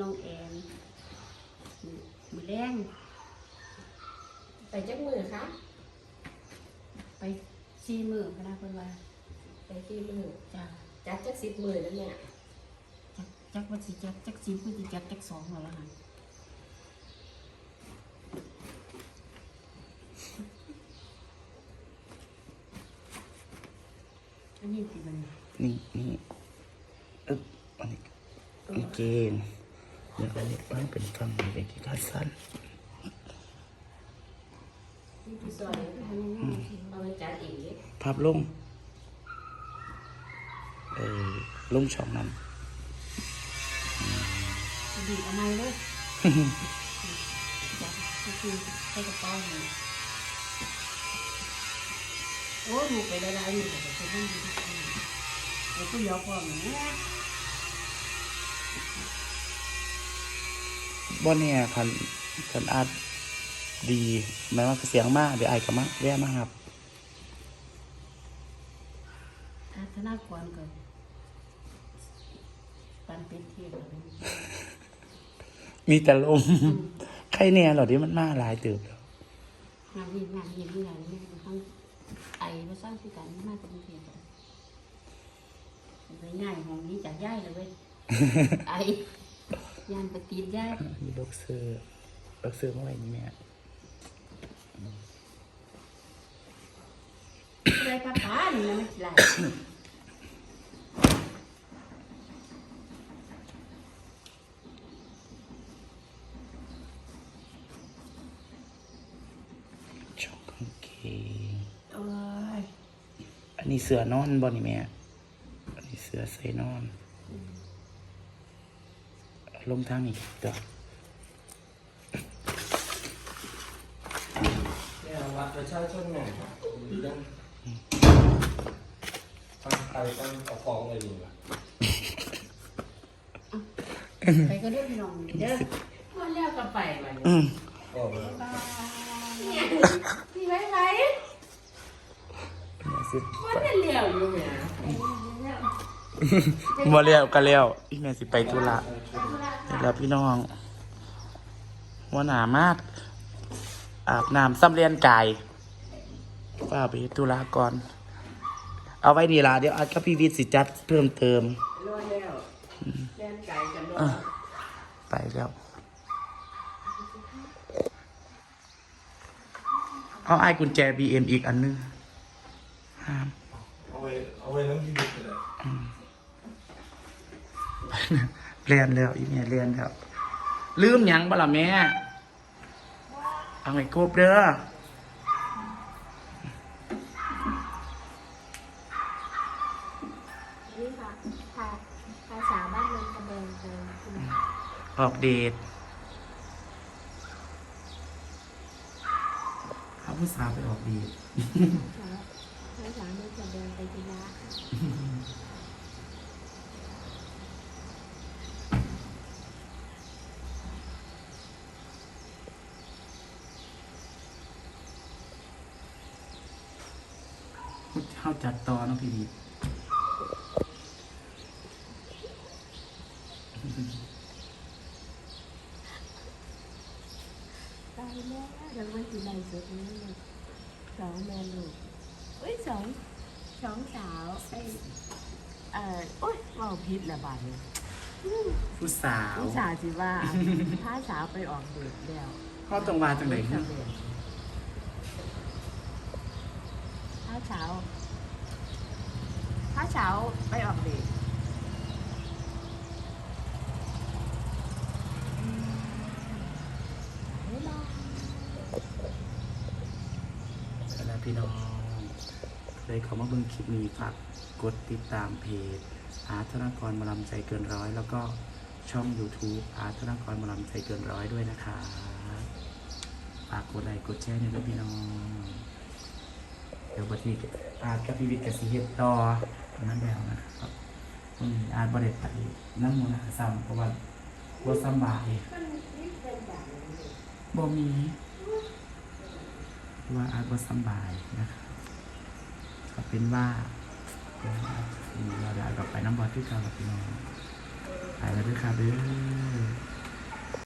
น้องแอนมือมือแรงไปจักมือคะไปซีมือพนักเพิ่นว่าไปที่มือจ้าจัดจักสิบมือแล้วเนี่ยจักจักว่าสิจักจักซีพูดสิจักจักสองแล้วล่ะหั่นอันนี้สิมันนี่นี่อึ๊บ อันนี้กางเกงเดี๋ยวอันนี้มันเป็นกางเกงที่ขาสั้นนี่คือซอยเอาไปจัดอีกภาพลงเออลงช่องนั้นดีเอาไม้เลยจับคือใส่กระเป๋าเลยโอ้หนูไปได้ได้อยู่แต่เป็นเรื่องดีที่สุดเดี๋ยวกูยอมพ่อแม่ บ่เนี่ยคันคันอาจดีแม้ว่าเสียงมากเดี๋ยวไอ้ก็มาแว่มาครับอาธนากรก่อนปันเป็นเทียนอะไรมีแต่ลมใครเนี่ยเหรอที่มันมาหลายเติบแล้วงานนี้งานนี้งานนี้ทั้งไอ้มาสร้างที่กันมาเป็นเทียนกันไปง่ายห้องนี้จากย่ายเลยเว้ยไอ้ ยานปตีนย่ายมีบ็อกเซอร์บ็อกเซอร์เมื่อไหร่นี่แม่อะไรป้าป้านี่นะไม่ไหลช่อกางเกงโอ้ยอันนี้เสือนอนบ่นี่แม่อันนี้เสือใส่นอน ลงทางนี้ตัวเนี่ยวัดประชาชนหน่อยดีจังตั้งใครตั้งเอาของอะไรดีวะไปก็เด้อพี่น้องเด้อมันเรียกกันไปวันอืมก็มาเนี่ยนี่ไว้ไว้แม่สิมันจะเลี้ยวอยู่เนี่ย บ่เลี้ยวก็เลี้ยวอีแม่สิไปธุระเดี๋ยวแล้วพี่น้องหัวหนามาก อาบน้ำซ้ำเรียนกายฝ้าไปธุระก่อน เอาไว้ดีละเดี๋ยวอาจกับพี่วิทย์สิจัดเพิ่มเติมรวยแล้วเล่นไก่กันด้วยอะไปแล้ว เอาไอ้กุญแจ BM อีกอันนึงห้าม เอาไว้เอาไว้น้ำที่ เรียนแล้วอีเมียเรียนแล้ว ลืมหยังบ่ล่ะแม่ เอาไงกบเด้อนี่ค่ะภาภาษาบ้านเมืองกระเบนเบนคุณออกเดทเอาผู้สาวไปออกเดทภาษาเมืองกระเบนไปทีละ เขาจัดต่อเน้องพี่ดีตายแล้วเราไม่ทีไรสุดนี้เลยสองแม่ลูกเอ้ยสองสองสาวไอ้เอ่อโอ้ยเว่าพิษละบาดเลยผู้สาวผู้สาวสิว่าถ้าสาวไปออกเดทแล้ว เขาต้องมาจังไหนสำเร็จถ้าสาวถ้าสาวไปออกเดทอืมไม่รอ แล้ว พี่น้องเลยเขามาเบิ่งคลิปนี้ฝากกดติดตามเพจอาร์ตธนากรมาลำใจเกินร้อย แล้วก็ช่อง YouTube อาร์ตธนากรมาลำใจเกินร้อยด้วยนะคะฝากกดไลค์กดแชร์ในด้วยพี่น้องเดี๋ยวบัดนี้อาร์ตกับพี่วิทย์กับสีเฮ็ดต่อนั่นแล้วนะครับวันนี้อาร์ตบริษัทน้ำมูลหาซ้ำเพราะว่าบ่สำบายบ่มีเพราะ ว่าอาร์ตบ่สบายนะครับก็เป็นว่าเป็นว่าเราได้กลับไปน้ำบอลที่เก่ากับพี่น้องไปแล้วด้วยค่ะเด้อ